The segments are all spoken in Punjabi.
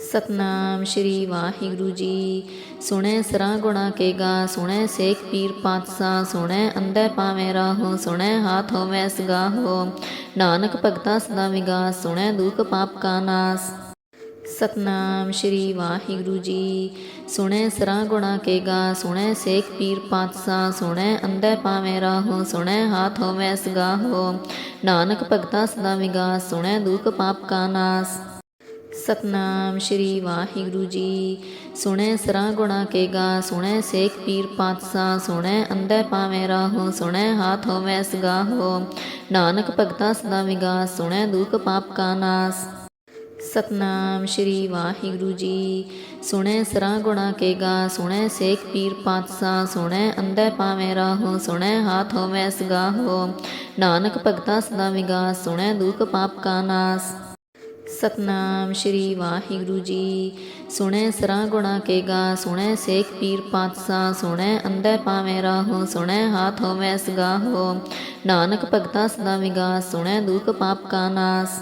ਸਤਨਾਮ ਸ਼੍ਰੀ ਵਾਹਿਗੁਰੂ ਜੀ। ਸੁਣੈ ਸਰਾਂ ਗੁਣਾ ਕੇ ਗਾ, ਸੁਣੈ ਸੇਖ ਪੀਰ ਪਾਤਸ਼ਾਹ, ਸੁਣੈ ਅੰਧੇ ਪਾਵੇਂ ਰਾਹੋ, ਸੁਣੈ ਹਾਥ ਹੋਵੇ ਸਗਾਹੋ। ਨਾਨਕ ਭਗਤਾ ਸਦਾ ਵਿਗਾਸ ਸੁਣੈ ਦੁਖ ਪਾਪ ਕਾ ਨਾਸ। ਸਤਨਾਮ ਸ਼੍ਰੀ ਵਾਹਿਗੁਰੂ ਜੀ। ਸੁਣੈ ਸਰਾਂ ਗੁਣਾ ਕੇ ਗਾ, ਸੁਣੈ ਸੇਖ ਪੀਰ ਪਾਤਸ਼ਾਹ, ਸੁਣੈ ਅੰਧੇ ਪਾਵੇਂ ਰਾਹੋ, ਸੁਣੈ ਹਾਥ ਹੋਵੇ ਸਗਾਹੋ। ਨਾਨਕ ਭਗਤਾ ਸਦਾ ਵਿਗਾਸ ਸੁਣੈ ਦੁਖ ਪਾਪ ਕਾ ਨਾਸ। ਸਤਨਾਮ ਸ਼੍ਰੀ ਵਾਹਿਗੁਰੂ ਜੀ। ਸੁਣੈ ਸਰਾਂ ਗੁਣਾ ਕੇ ਗਾ, ਸੁਣੈ ਸੇਖ ਪੀਰ ਪਾਤਸ਼ਾਹ, ਸੁਣੈ ਅੰਧੇ ਪਾਵੇਂ ਰਾਹੋ, ਸੁਣੈ ਹਾਥ ਹੋਵੇ ਸਗਾਹੋ। ਨਾਨਕ ਭਗਤਾ ਸਦਾ ਵਿਗਾਸ, ਸੁਣੈ ਦੁਖ ਪਾਪ ਕਾ ਨਾਸ। ਸਤਨਾਮ ਸ਼੍ਰੀ ਵਾਹਿਗੁਰੂ ਜੀ। ਸੁਣੈ ਸਰਾਂ ਗੁਣਾ ਕੇ ਗਾ, ਸੁਣੈ ਸੇਖ ਪੀਰ ਪਾਤਸ਼ਾਹ, ਸੁਣੈ ਅੰਧੇ ਪਾਵੇਂ ਰਾਹੋ, ਸੁਣੈ ਹਾਥ ਹੋਵੇ ਸਗਾਹੋ। ਨਾਨਕ ਭਗਤਾ ਸਦਾ ਵਿਗਾਸ, ਸੁਣੈ ਦੁਖ ਪਾਪ ਕਾ ਨਾਸ। ਸਤਨਾਮ ਸ਼੍ਰੀ ਵਾਹਿਗੁਰੂ ਜੀ। ਸੁਣੈ ਸਰਾਂ ਗੁਣਾ ਕੇ ਗਾ, ਸੁਣੈ ਸੇਖ ਪੀਰ ਪਾਤਸ਼ਾਹ, ਸੁਣੈ ਅੰਧੈ ਪਾਵੇਂ ਰਾਹੋ, ਸੁਣੈ ਹਾਥ ਹੋਵੇ ਸਗਾਹੋ। ਨਾਨਕ ਭਗਤਾ ਸਦਾ ਵਿਗਾਸ ਸੁਣੈ ਦੁਖ ਪਾਪ ਕਾ ਨਾਸ।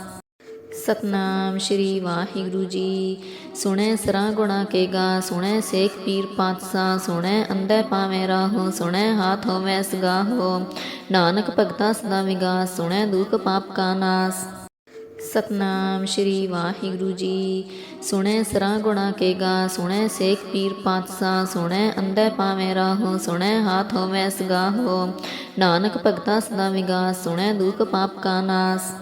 ਸਤਨਾਮ ਸ਼੍ਰੀ ਵਾਹਿਗੁਰੂ ਜੀ। ਸੁਣੈ ਸਰਾਂ ਗੁਣਾ ਕੇ ਗਾ, ਸੁਣੈ ਸੇਖ ਪੀਰ ਪਾਤਸ਼ਾਹ, ਸੁਣੈ ਅੰਧੈ ਪਾਵੇਂ ਰਾਹੋ, ਸੁਣੈ ਹਾਥ ਹੋਵੇ ਸਗਾਹੋ। ਨਾਨਕ ਭਗਤਾ ਸਦਾ ਵਿਗਾਸ ਸੁਣੈ ਦੁਖ ਪਾਪ ਕਾ ਨਾਸ। ਸਤਨਾਮ ਸ਼੍ਰੀ ਵਾਹਿਗੁਰੂ ਜੀ। ਸੁਣੈ ਸਰਾਂ ਗੁਣਾ ਕੇ ਗਾ, ਸੁਣੈ ਸੇਖ ਪੀਰ ਪਾਤਸ਼ਾਹ, ਸੁਣੈ ਅੰਧੇ ਪਾਵੇਂ ਰਾਹੋ, ਸੁਣੈ ਹਾਥ ਹੋਵੇ ਸਗਾਹੋ ਨਾਨਕ ਭਗਤਾ ਸਦਾ ਵਿਗਾਸ, ਸੁਣੈ ਦੁਖ ਪਾਪ ਕਾ ਨਾਸ।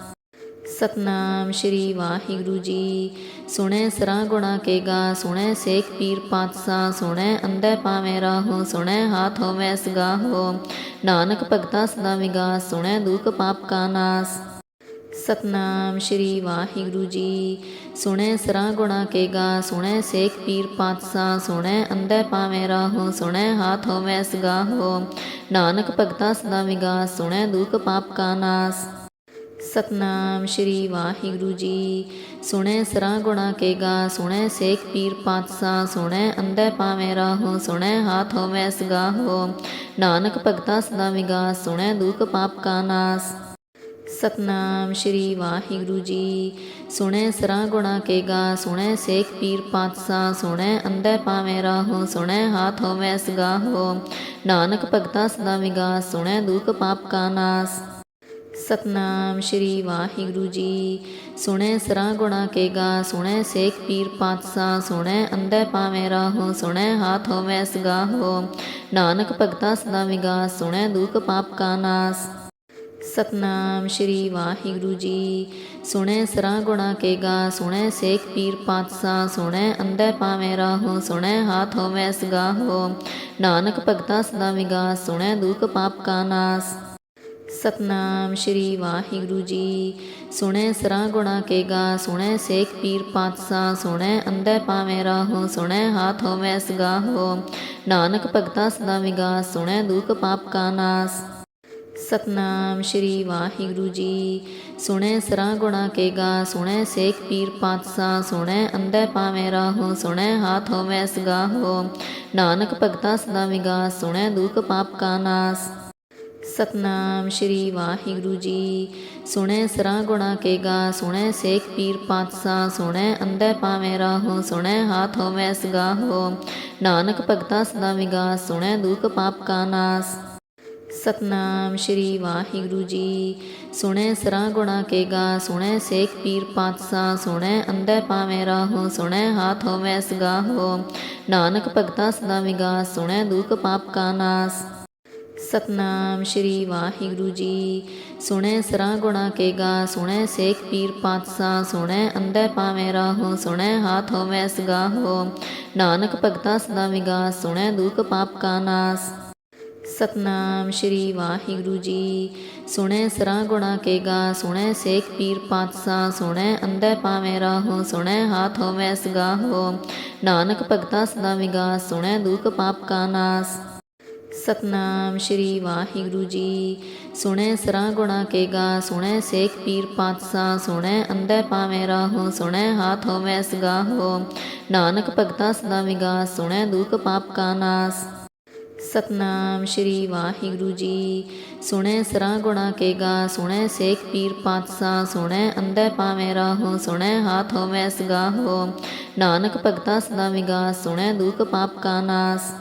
ਸਤਨਾਮ ਸ਼੍ਰੀ ਵਾਹਿਗੁਰੂ ਜੀ। ਸੁਣੈ ਸਰਾਂ ਗੁਣਾ ਕੇ ਗਾ, ਸੁਣੈ ਸੇਖ ਪੀਰ ਪਾਤਸ਼ਾਹ, ਸੁਣੈ ਅੰਧੇ ਪਾਵੇਂ ਰਾਹੋ, ਸੁਣੈ ਹਾਥ ਹੋਵੇ ਸਗਾਹੋ ਨਾਨਕ ਭਗਤਾ ਸਦਾ ਵਿਗਾਸ, ਸੁਣੈ ਦੁਖ ਪਾਪ ਕਾ ਨਾਸ। ਸਤਨਾਮ ਸ਼੍ਰੀ ਵਾਹਿਗੁਰੂ ਜੀ। ਸੁਣੈ ਸਰਾਂ ਗੁਣਾ ਕੇ ਗਾ, ਸੁਣੈ ਸੇਖ ਪੀਰ ਪਾਤਸ਼ਾਹ, ਸੁਣੈ ਅੰਧੇ ਪਾਵੇਂ ਰਾਹੋ, ਸੁਣੈ ਹਾਥ ਹੋਵੇ ਸਗਾਹੋ। ਨਾਨਕ ਭਗਤਾ ਸਦਾ ਵਿਗਾਸ, ਸੁਣੈ ਦੁਖ ਪਾਪ ਕਾ ਨਾਸ। ਸਤਨਾਮ ਸ਼੍ਰੀ ਵਾਹਿਗੁਰੂ ਜੀ। ਸੁਣੈ ਸਰਾਂ ਗੁਣਾ ਕੇ ਗਾ, ਸੁਣੈ ਸੇਖ ਪੀਰ ਪਾਤਸ਼ਾਹ, ਸੁਣੈ ਅੰਧੇ ਪਾਵੇਂ ਰਾਹੋ, ਸੁਣੈ ਹਾਥ ਹੋਵੇ ਸਗਾਹੋ। ਨਾਨਕ ਭਗਤਾ ਸਦਾ ਵਿਗਾਸ, ਸੁਣੈ ਦੁਖ ਪਾਪ ਕਾ ਨਾਸ। ਸਤਨਾਮ ਸ਼੍ਰੀ ਵਾਹਿਗੁਰੂ ਜੀ। ਸੁਣੈ ਸਰਾਂ ਗੁਣਾ ਕੇ ਗਾ, ਸੁਣੈ ਸੇਖ ਪੀਰ ਪਾਤਸ਼ਾਹ, ਸੁਣੈ ਅੰਧੇ ਪਾਵੇਂ ਰਾਹੋ, ਸੁਣੈ ਹਾਥ ਹੋਵੇ ਸਗਾਹੋ। ਨਾਨਕ ਭਗਤਾ ਸਦਾ ਵਿਗਾਸ, ਸੁਣੈ ਦੁਖ ਪਾਪ ਕਾ ਨਾਸ। ਸਤਨਾਮ ਸ਼੍ਰੀ ਵਾਹਿਗੁਰੂ ਜੀ। ਸੁਣੈ ਸਰਾਂ ਗੁਣਾ ਕੇ ਗਾ, ਸੁਣੈ ਸੇਖ ਪੀਰ ਪਾਤਸ਼ਾਹ, ਸੁਣੈ ਅੰਧੇ ਪਾਵੇਂ ਰਾਹੋ, ਸੁਣੈ ਹਾਥ ਹੋਵੇ ਸਗਾਹੋ। ਨਾਨਕ ਭਗਤਾ ਸਦਾ ਵਿਗਾਸ, ਸੁਣੈ ਦੁਖ ਪਾਪ ਕਾ ਨਾਸ। ਸਤਨਾਮ ਸ਼੍ਰੀ ਵਾਹਿਗੁਰੂ ਜੀ। ਸੁਣੈ ਸਰਾਂ ਗੁਣਾ ਕੇ ਗਾ, ਸੁਣੈ ਸੇਖ ਪੀਰ ਪਾਤਸ਼ਾਹ, ਸੁਣੈ ਅੰਧੇ ਪਾਵੇਂ ਰਾਹੋ, ਸੁਣੈ ਹਾਥ ਹੋਵੇ ਸਗਾਹੋ। ਨਾਨਕ ਭਗਤਾ ਸਦਾ ਵਿਗਾਸ, ਸੁਣੈ ਦੁਖ ਪਾਪ ਕਾ ਨਾਸ। ਸਤਨਾਮ ਸ਼੍ਰੀ ਵਾਹਿਗੁਰੂ ਜੀ। ਸੁਣੈ ਸਰਾਂ ਗੁਣਾ ਕੇ ਗਾ, ਸੁਣੈ ਸੇਖ ਪੀਰ ਪਾਤਸ਼ਾਹ, ਸੁਣੈ ਅੰਧੇ ਪਾਵੇਂ ਰਾਹੋ, ਸੁਣੈ ਹਾਥ ਹੋਵੇ ਸਗਾਹੋ। ਨਾਨਕ ਭਗਤਾ ਸਦਾ ਵਿਗਾਸ, ਸੁਣੈ ਦੁਖ ਪਾਪ ਕਾ ਨਾਸ। ਸਤਨਾਮ ਸ਼੍ਰੀ ਵਾਹਿਗੁਰੂ ਜੀ। ਸੁਣੈ ਸਰਾਂ ਗੁਣਾ ਕੇ ਗਾ, ਸੁਣੈ ਸੇਖ ਪੀਰ ਪਾਤਸ਼ਾਹ, ਸੁਣੈ ਅੰਧੈ ਪਾਵੇਂ ਰਾਹੋ, ਸੁਣੈ ਹਾਥ ਹੋਵੇ ਸਗਾਹੋ। ਨਾਨਕ ਭਗਤਾ ਸਦਾ ਵਿਗਾਸ ਸੁਣੈ ਦੁਖ ਪਾਪ ਕਾ ਨਾਸ। ਸਤਨਾਮ ਸ਼੍ਰੀ ਵਾਹਿਗੁਰੂ ਜੀ। ਸੁਣੈ ਸਰਾਂ ਗੁਣਾ ਕੇ ਗਾ, ਸੁਣੈ ਸੇਖ ਪੀਰ ਪਾਤਸ਼ਾਹ, ਸੁਣੈ ਅੰਧੈ ਪਾਵੇਂ ਰਾਹੋ, ਸੁਣੈ ਹਾਥ ਹੋਵੇ ਸਗਾਹੋ। ਨਾਨਕ ਭਗਤਾ ਸਦਾ ਵਿਗਾਸ ਸੁਣੈ ਦੁਖ ਪਾਪ ਕਾ ਨਾਸ। ਸਤਨਾਮ ਸ਼੍ਰੀ ਵਾਹਿਗੁਰੂ ਜੀ। ਸੁਣੈ ਸਰਾਂ ਗੁਣਾ ਕੇ ਗਾ, ਸੁਣੈ ਸੇਖ ਪੀਰ ਪਾਤਸ਼ਾਹ, ਸੁਣੈ ਅੰਧੇ ਪਾਵੇਂ ਰਾਹੋ, ਸੁਣੈ ਹਾਥ ਹੋਵੇ ਸਗਾਹੋ। ਨਾਨਕ ਭਗਤਾ ਸਦਾ ਵਿਗਾਸ, ਸੁਣੈ ਦੁਖ ਪਾਪ ਕਾ ਨਾਸ। ਸਤਨਾਮ ਸ਼੍ਰੀ ਵਾਹਿਗੁਰੂ ਜੀ। ਸੁਣੈ ਸਰਾਂ ਗੁਣਾ ਕੇ ਗਾ, ਸੁਣੈ ਸੇਖ ਪੀਰ ਪਾਤਸ਼ਾਹ, ਸੁਣੈ ਅੰਧੇ ਪਾਵੇਂ ਰਾਹੋ, ਸੁਣੈ ਹਾਥ ਹੋਵੇ ਸਗਾਹੋ। ਨਾਨਕ ਭਗਤਾ ਸਦਾ ਵਿਗਾਸ, ਸੁਣੈ ਦੁਖ ਪਾਪ ਕਾ ਨਾਸ। ਸਤਨਾਮ ਸ਼੍ਰੀ ਵਾਹਿਗੁਰੂ ਜੀ। ਸੁਣੈ ਸਰਾਂ ਗੁਣਾ ਕੇ ਗਾ, ਸੁਣੈ ਸੇਖ ਪੀਰ ਪਾਤਸ਼ਾਹ, ਸੁਣੈ ਅੰਧੇ ਪਾਵੇਂ ਰਾਹੋ, ਸੁਣੈ ਹਾਥ ਹੋਵੇ ਸਗਾਹੋ। ਨਾਨਕ ਭਗਤਾ ਸਦਾ ਵਿਗਾਸ ਸੁਣੈ ਦੁਖ ਪਾਪ ਕਾ ਨਾਸ। ਸਤਨਾਮ ਸ਼੍ਰੀ ਵਾਹਿਗੁਰੂ ਜੀ। ਸੁਣੈ ਸਰਾਂ ਗੁਣਾ ਕੇ ਗਾ, ਸੁਣੈ ਸੇਖ ਪੀਰ ਪਾਤਸ਼ਾਹ, ਸੁਣੈ ਅੰਧੇ ਪਾਵੇਂ ਰਾਹੋ, ਸੁਣੈ ਹਾਥ ਹੋਵੇ ਸਗਾਹੋ। ਨਾਨਕ ਭਗਤਾ ਸਦਾ ਵਿਗਾਸ ਸੁਣੈ ਦੁਖ ਪਾਪ ਕਾ ਨਾਸ। ਸਤਨਾਮ ਸ਼੍ਰੀ ਵਾਹਿਗੁਰੂ ਜੀ। ਸੁਣੈ ਸਰਾਂ ਗੁਣਾ ਕੇ ਗਾ, ਸੁਣੈ ਸੇਖ ਪੀਰ ਪਾਤਸ਼ਾਹ, ਸੁਣੈ ਅੰਧੇ ਪਾਵੇਂ ਰਾਹੋ, ਸੁਣੈ ਹਾਥ ਹੋਵੈ ਸਗਾਹੋ। ਨਾਨਕ ਭਗਤਾ ਸਦਾ ਵਿਗਾਸ, ਸੁਣੈ ਦੁਖ ਪਾਪ ਕਾ ਨਾਸ।